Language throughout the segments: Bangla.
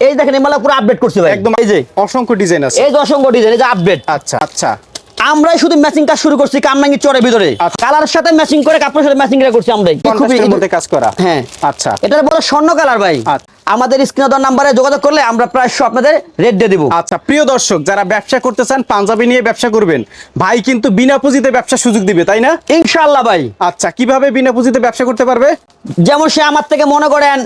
এই দেখেন এই মালা পুরো আপডেট করছে ভাই। একদম এই যে অসংখ্য ডিজাইন আছে। এই যে অসংখ্য ডিজাইন এই যে আপডেট আচ্ছা আচ্ছা। আমরাই শুধু ম্যাচিং কাজ শুরু করছি কামনাঙ্গি চরের ভিতরে। আচ্ছা। কালারের সাথে ম্যাচিং করে কাপড়ের সাথে ম্যাচিং করে করছি আমরাই। খুবই মধ্যে কাজ করা। হ্যাঁ। আচ্ছা। এটার বলে স্বর্ণ কালার ভাই। আচ্ছা। আমাদের স্ক্রিনে দেওয়ার নাম্বারে যোগাযোগ করলে আমরা প্রায় আপনাদের রেট দিয়ে দিব। আচ্ছা প্রিয় দর্শক যারা ব্যবসা করতে চান পাঞ্জাবি নিয়ে ব্যবসা করবেন ভাই কিন্তু বিনা পুঁজিতে ব্যবসার সুযোগ দিবে তাই না? ইনশাআল্লাহ ভাই। আচ্ছা কীভাবে বিনা পুঁজিতে ব্যবসা করতে পারবে? যেমন সে আমার থেকে মনে করেন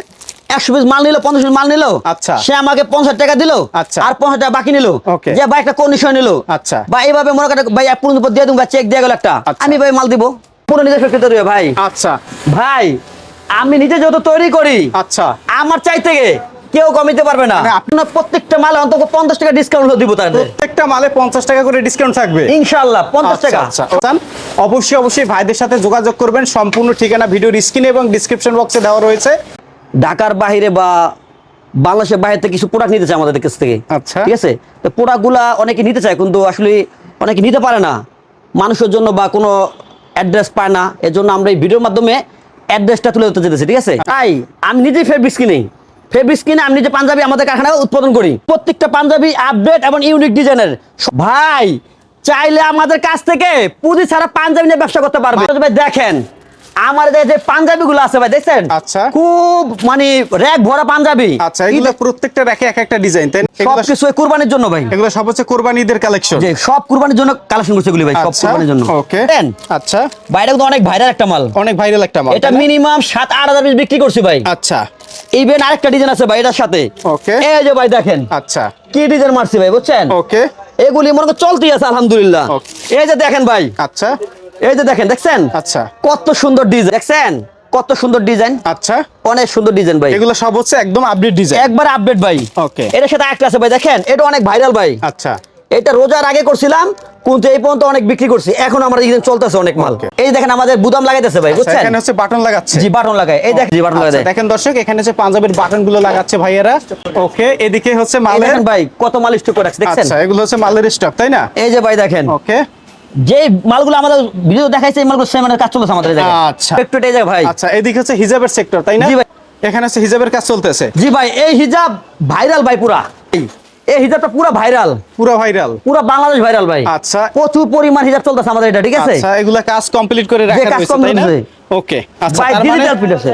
একশো পিস মাল নিল পঞ্চাশ পিস মাল নিল। আচ্ছা। সে আমাকে পঞ্চাশ টাকা দিল আচ্ছা। আর পঞ্চাশ টাকা বাকি নিল। যে ভাই একটা কন্ডিশন নিল। আচ্ছা। বা এইভাবে মনে করেন ভাই দিয়ে দেবো চেক দিয়ে গেল একটা। আচ্ছা। আমি ভাই মাল দিব। পুরো নিজের ফ্যাক্টরি তৈরি ভাই। আচ্ছা। ভাই আমি নিজে যেহেতু তৈরি করি আচ্ছা। আমার চাই থেকে কেউ কমিতে পারবে না। মানে আপনার প্রত্যেকটা মালে অন্তত পঞ্চাশ টাকা ডিসকাউন্ট দিব তাদের প্রত্যেকটা মালে পঞ্চাশ টাকা করে ডিসকাউন্ট থাকবে। ইনশাল্লাহ পঞ্চাশ আচ্ছা, টাকা। আচ্ছা অবশ্যই অবশ্যই ভাইদের সাথে যোগাযোগ করবেন। সম্পূর্ণ ঠিকানা ভিডিওর স্ক্রিনে এবং ডিসক্রিপশন বক্সে দেওয়া রয়েছে। ঢাকার বাহিরে বা বাংলাদেশের বাইরে থেকে কিছু প্রোডাক্ট নিতে চায় আমাদের কাছ থেকে। আচ্ছা। ঠিক আছে? তো প্রোডাক্টগুলা অনেকে নিতে চায় কিন্তু আসলে অনেকে নিতে পারে না। মানুষের জন্য বা কোনো অ্যাড্রেস পায় না। এর জন্য আমরা এই ভিডিওর মাধ্যমে অ্যাড্রেসটা তুলে ধরতে যেতেছি ঠিক আছে? তাই আমি নিজে ফেব্রিক্স কিনি। ফেব্রিক্স কিনে আমি নিজে পাঞ্জাবি আমাদের কারখানায় উৎপাদন করি। প্রত্যেকটা পাঞ্জাবি আপডেট এবং ইউনিক ডিজাইনের ভাই চাইলে আমাদের কাছ থেকে পুঁজি ছাড়া পাঞ্জাবি নিয়ে ব্যবসা করতে পারবে। ভাই দেখেন আমার যে- পাঞ্জাবি গুলো আছে ভাই দেখছেন? আচ্ছা। খুব মানে র্যাক ভরা পাঞ্জাবি। আচ্ছা এগুলো প্রত্যেকটা রেখে এক একটা ডিজাইন তাই না? সব এগুলো কিছু কুরবানির জন্য ভাই। এগুলো সব হচ্ছে কোরবানি ঈদের কালেকশন যে সব কুরবানির জন্য কালেকশন করছে এগুলি ভাই সব আচ্ছা কুরবানির জন্য। ওকে দেন আচ্ছা। বাইরে কিন্তু অনেক ভাইরাল একটা মাল। অনেক ভাইরাল একটা মাল এটা মিনিমাম সাত আট হাজার পিস বিক্রি করছি ভাই। আচ্ছা। ইভেন আরেকটা ডিজাইন আছে ভাই এটার সাথে। ওকে এই যে ভাই দেখেন। আচ্ছা। কি ডিজাইন মারছি ভাই বুঝছেন? ওকে এগুলি মনে করো চলতেই আছে আলহামদুলিল্লাহ। এই যে দেখেন ভাই। আচ্ছা। এই যে দেখেন দেখছেন? আচ্ছা। কত সুন্দর ডিজাইন দেখছেন? কত সুন্দর ডিজাইন আচ্ছা। অনেক সুন্দর ডিজাইন ভাই। এগুলো সব হচ্ছে একদম আপডেট ডিজাইন একবার আপডেট ভাই। Okay. এটার সাথে একটা আছে ভাই দেখেন? এটা অনেক ভাইরাল ভাই। আচ্ছা। এটা রোজার আগে করছিলাম কিন্তু এই পর্যন্ত অনেক বিক্রি করছি। এখন আমার এই চলতেছে অনেক মাল। এই দেখেন আমাদের বুদাম লাগাইতেছে ভাই আচ্ছা, বুঝছেন? এখানে হচ্ছে বাটন লাগাচ্ছে। জি বাটন লাগায়। এই দেখ জি বাটন আচ্ছা, লাগায়। দেখেন দর্শক এখানে হচ্ছে পাঞ্জাবের বাটনগুলো লাগাচ্ছে ভাইয়েরা। ওকে এদিকে হচ্ছে মালের দেখেন ভাই কত মাল স্টক করে রাখছে দেখছেন? আচ্ছা এগুলো হচ্ছে মালের স্টক তাই না? এই যে ভাই দেখেন। ওকে যে মালগুলো আমাদের ভিডিও দেখাইছে এই মালগুলো সেম কাজ চলতেছে আমাদের আচ্ছা। একটু জায়গায় ভাই। আচ্ছা এদিকে হচ্ছে হিজাবের সেক্টর তাই না? জি ভাই। এখানে হচ্ছে হিজাবের কাজ চলতেছে। জি ভাই এই হিজাব ভাইরাল ভাই পুরা। এই- হিজাবটা পুরা ভাইরাল পুরো ভাইরাল পুরা বাংলাদেশ ভাইরাল ভাই। আচ্ছা। প্রচুর পরিমাণ হিজাব চলতেছে আমাদের এটা ঠিক আছে? আচ্ছা এগুলা কাজ কমপ্লিট করে রাখা রয়েছে তাই না? ওকে আচ্ছা তার মানে ডিজিটাল প্রিন্ট আছে।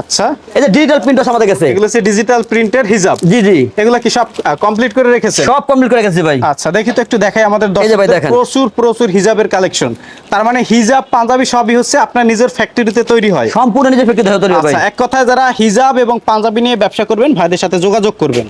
আচ্ছা। এই যে ডিজিটাল প্রিন্টার আমাদের কাছে। এগুলো হচ্ছে ডিজিটাল প্রিন্টের হিজাব। জি জি। এগুলো কি সব কমপ্লিট করে রেখেছে? সব কমপ্লিট করে রেখেছি ভাই। আচ্ছা দেখি তো একটু দেখাই আমাদের। প্রচুর প্রচুর হিজাবের কালেকশন তার মানে হিজাব পাঞ্জাবি সবই হচ্ছে আপনার নিজের ফ্যাক্টরিতে তৈরি হয়। সম্পূর্ণ নিজের ফেক্টরি হতে ভাই। আচ্ছা এক কথায় যারা হিজাব এবং পাঞ্জাবি নিয়ে ব্যবসা করবেন ভাইদের সাথে যোগাযোগ করবেন।